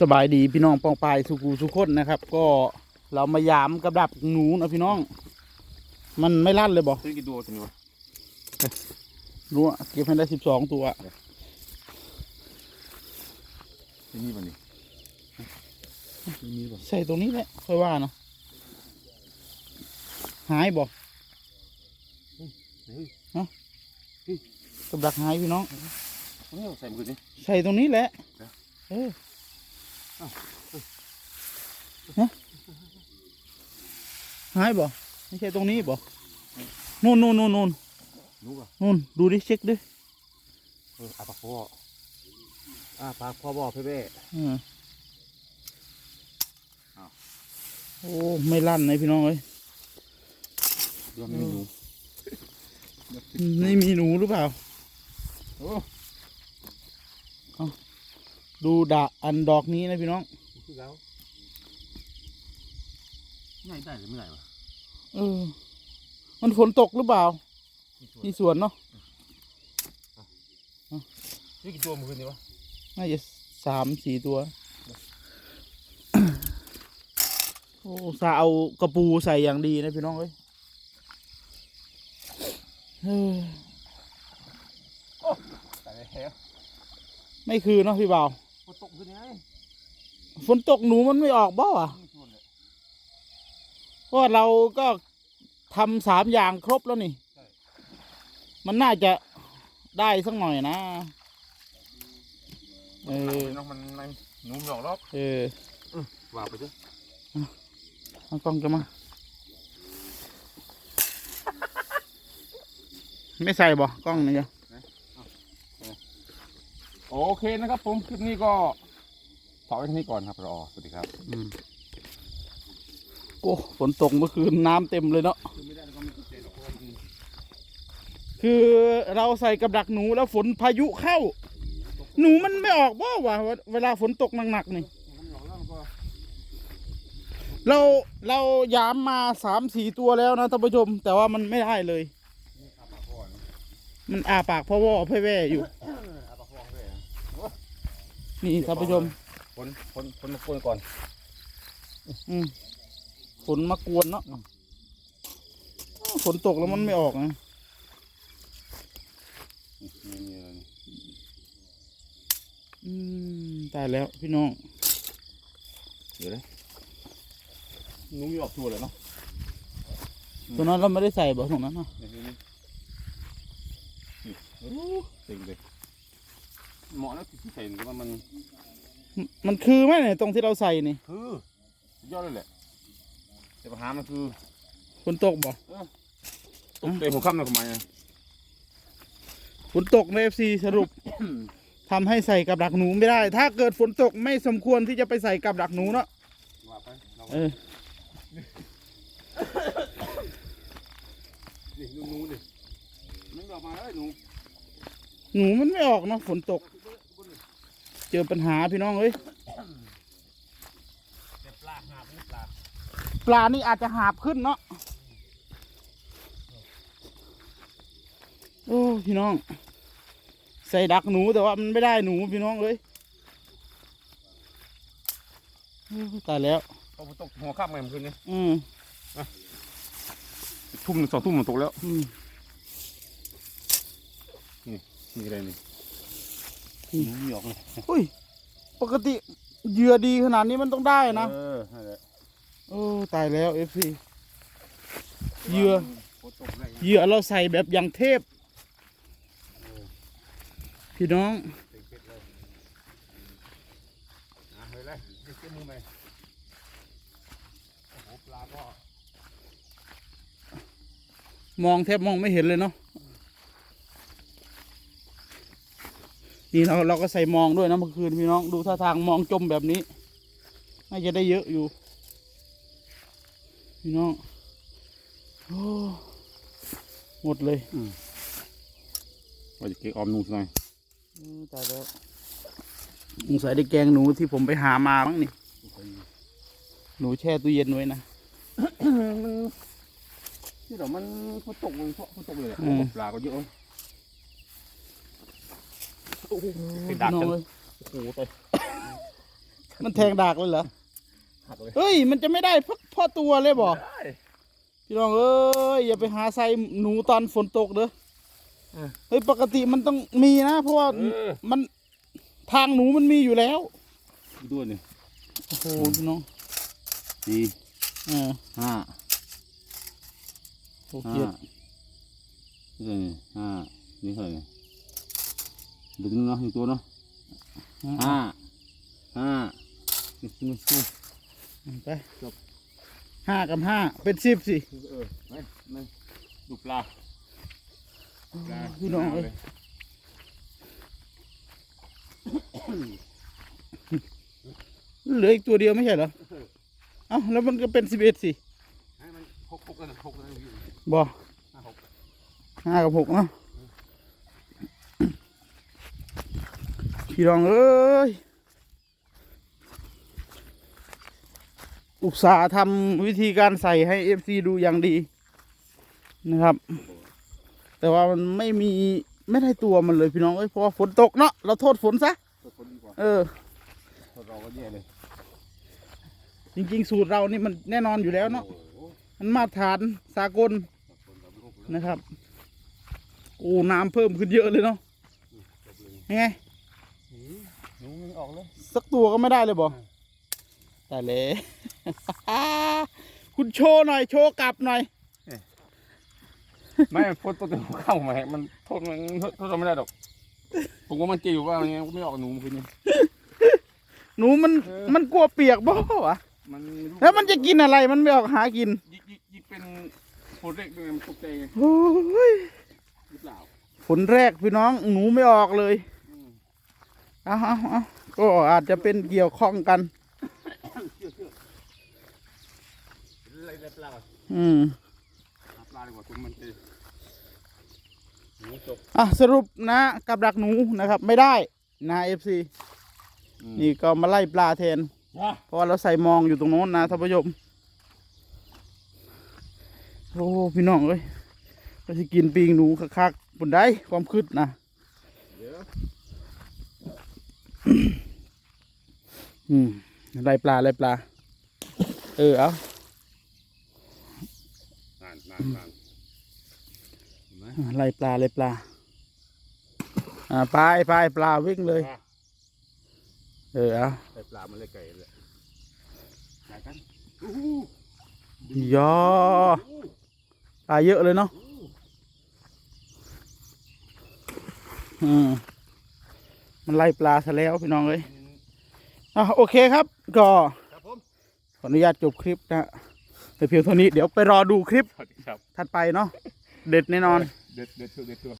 สบายดีพี่น้องปองปายสุกูสุกคนนะครับ ก็เรามายามกับดักหนูนะพี่น้อง มันไม่ลั่นเลยบอกซื้อกี่ตัวตัวนี้วะรู้อะเก็บให้ได้สิบสองตัวที่นี่ป่ะนี่ที่นี่ป่ะใส่ตรงนี้แหละค่อยว่าเนาะหายบอกเฮ้ยกับดักหายพี่น้องนี่ใส่มือนี่ใส่ตรงนี้แหละเดี๋ยวเอออ้าว ฮะหายบ่ไม่ใช่ตรงนี้บ่นู่นนู่นนู่นนู่นรู้ป่ะนู่นดูดิเช็คดิเอออาปากพ่ออาปากพ่อบอกเพ่เพ่เอออ้าวโอ้ไม่ลั่นเลยพี่น้องเอ้ยดูไม่รู้ไม่มีหนูหรือเปล่าโอ้ ดูดะอันดอกนี้นะพี่น้องคือแล้วง่ายได้หรือไม่ได้วะเออ มันฝนตกหรือเปล่าที่สวนเนาะซื้อกี่ตัวมือนี่วะน่าจะสามสี่ตัว โอ้สาเอากระปูใส่อย่างดีนะพี่น้องเอ้ยเออใส่แฮะไม่คือเนาะพี่บ่าว ฝนตกขึ้นไงฝนตกหนูมันไม่ออกบ่อะนี่ชวนเลยเพราะว่าเราก็ทำสามอย่างครบแล้วนี่ มันน่าจะได้สักหน่อยนะ เออ น้องมันในหนูหยอกรอบเออว่าไปด้วยเอากล้องจะมา ไม่ใส่บ่กล้องนี่จ้ะ โอเคนะครับผมคลิปนี้ก็ฝากไว้ที่นี่ก่อนครับรอสวัสดีครับอืมโอ้ฝนตกเมื่อคืนน้ำเต็มเลยเนาะคือเราใส่กับดักหนูแล้วฝนพายุเข้า หนูมันไม่ออกบ่วะเวลาฝนตกหนักๆนี่ เราเรายามมาสามสี่ตัวแล้วนะท่านผู้ชม แต่ว่ามันไม่ได้เลย มันอาปากพ่อว่อพ่อแว่อยู่ เอาปากพ่อเลยนะ นี่ท่านผู้ชมคนคนคนมาคุยก่อน อืมฝนมากวนเนาะอ้าวฝนตกแล้วมันไม่ออกนะนี่นี่อะไรนี่อืมตายแล้วพี่น้อง เดี๋ยวนะหนูมีออกตัวเลยเนาะตัวนั้นเราไม่ได้ใส่บ่ตรงนั้นเนาะนี่นี่นี่นี่โอ้เต็งเลย เหมาะแล้วที่ใส่แต่ว่ามันมมันคือไหมเนี่ยตรงที่เราใส่นี่ คือสุดยอดเลยแหละแต่ปัญหามันคือฝนตกบ่ตกเต็มหัวค่ำเลยทำไมอะฝนตกในเอฟซีสรุปทำให้ใส่กับดักหนูไม่ได้ ถ้าเกิดฝนตกไม่สมควรที่จะไปใส่กับดักหนูเนาะว่าไปเราเออนี่ดูหนูดิมันออกมาแล้วหนูหนูมันไม่ออกเนาะฝนตก เจอปัญหาพี่น้องเอ้ยแต่ปลาหาบนี่ปลาปลานี่อาจจะหาบขึ้นเนาะโอ้พี่น้อง ใส่ดักหนูแต่ว่ามันไม่ได้หนูพี่น้องเอ้ยโอ้ตายแล้วพอฝนตกหัวค่ำไงเมื่อคืนนี้อืมทุ่มหนึ่งสองทุ่มมันตกแล้ว อืมนี่อะไรนี่อืม หนูมีออกเลยอุ้ยปกติเหยื่อดีขนาดนี้มันต้องได้นะเออนั่นแหละโอ้ตายแล้วเอฟซีเหยื่อฝนตกอะไรเหยื่อเราใส่แบบอย่างเทพ พี่น้องเต็มเพ็ดเลยอะเฮ้ยเลยนี่เจ้ามือไหมโอ้โหปลาก็มองแทบมองไม่เห็นเลยเนาะ นี่เราเราก็ใส่มองด้วยนะเมื่อคืนพี่น้องดูท่าทางมองจมแบบนี้น่าจะได้เยอะอยู่ พี่น้องโอ้หมดเลยว่าจะเก็บออมหนูสักหน่อยอืมตายแล้วสงสัยได้แกงหนูที่ผมไปหามาบ้างนี่ หนูแช่ตู้เย็นไว้นะมันที่เรามันฝนตกเลยเพราะฝนตกเลยแหละอืมปลาก็เยอะ โอ้โหพี่ดักน้องกันเอ้ยโอ้โหแต่มันแทงดากเลยเหรอหักเลยเฮ้ย มันจะไม่ได้พ่อพ่อตัวเลยบ่ได้พี่น้องเอ้ยอย่าไปหาใส่หนูตอนฝนตกเด้อเออเฮ้ยปกติมันต้องมีนะ เพราะว่าเออมันทางหนูมันมีอยู่แล้วดูนี่โอ้โหพี่น้องสี่เออห้าโอเค ห้านี่ห้านี่เท่าไหร่เนี่ย ดูตัวเนาะอยู่ตัวเนาะห้าห้านี่นี่นี่ไปจบห้ากับห้าเป็นสิบสิเออไม่ไม่ดูปลาปลาพี่น้องเอ้ยเหลืออีกตัวเดียวไม่ใช่เหรอ เอ้าแล้วมันก็เป็นสิบเอ็ดสิให้มันหกหกกันหกกันอยู่บ่ห้าหกห้ากับหกเนาะ พี่รองเอ้ยอุตส่าห์ทำวิธีการใส่ให้เอฟซีดูอย่างดีนะครับ แต่ว่ามันไม่มีไม่ได้ตัวมันเลยพี่น้องเอ้ยเพราะว่าฝนตกเนาะเราโทษฝนซะตัวคนดีกว่าเออตัวเราก็แย่เลย จริงๆ สูตรเรานี่มันแน่นอนอยู่แล้วเนาะโอ้โหมันมาตรฐานสากลคนเราไม่หกเลยนะครับโอ้น้ำเพิ่มขึ้นเยอะเลยเนาะยังไงหนูมัน ออกเลยสักตัวก็ไม่ได้เลยบอแต่เลย คุณโชว์หน่อยโชว์กลับหน่อย ไม่มันพ้นตัวเต็มเข้ามามันโทษมันโทษเราไม่ได้หรอก ผมว่ามันเจอยู่ว่ามันยังไม่ออกหนูมันคืนนี้หนูมันเออมันกลัวเปียกบ่วะมันแล้วมันจะกินอะไรมันไม่ออกหากินยิกยิกยิกเป็นโพเด็กด้วยมันตกใจไงโอ้ยหรือเปล่าผลแรกพี่น้องหนูไม่ออกเลยอืมเอาเอาเอา ก็อาจจะเป็นเกี่ยวข้องกันเชื่อเชื่ออะไรอะไรปลาอืม หาปลาดีกว่าคุณมันเจหนูจบอะสรุปนะกับดักหนูนะครับไม่ได้นะเอฟซีนี่ก็มาไล่ปลาแทน ว้าเพราะว่าเราใส่มองอยู่ตรงโน้นนะท่านผู้ชมโอ้พี่น้องเอ้ยเราจะกินปีงหนูคักๆบนได้ความคืดนะ เดี๋ยว อืมไล่ปลาไล่ปลา เออเอานานนานนานเห็นไหมไล่ปลาไล่ปลา อ่าไปไปปลาวิ่งเลยอะเออเอาใส่ปลามันเลยไก่เลยไหนกันอู้หูยอปลาเยอะเลยเนาะอืมมันไล่ปลาซะแล้วพี่น้องเอ้ย อะโอเคครับก็ครับผมขออนุญาตจบคลิปนะแต่เพียงเท่านี้เดี๋ยวไปรอดูคลิปสวัสดีครับถัดไปเนาะเด็ดแน่นอน เด็ดเด็ดตัวเด็ดตัว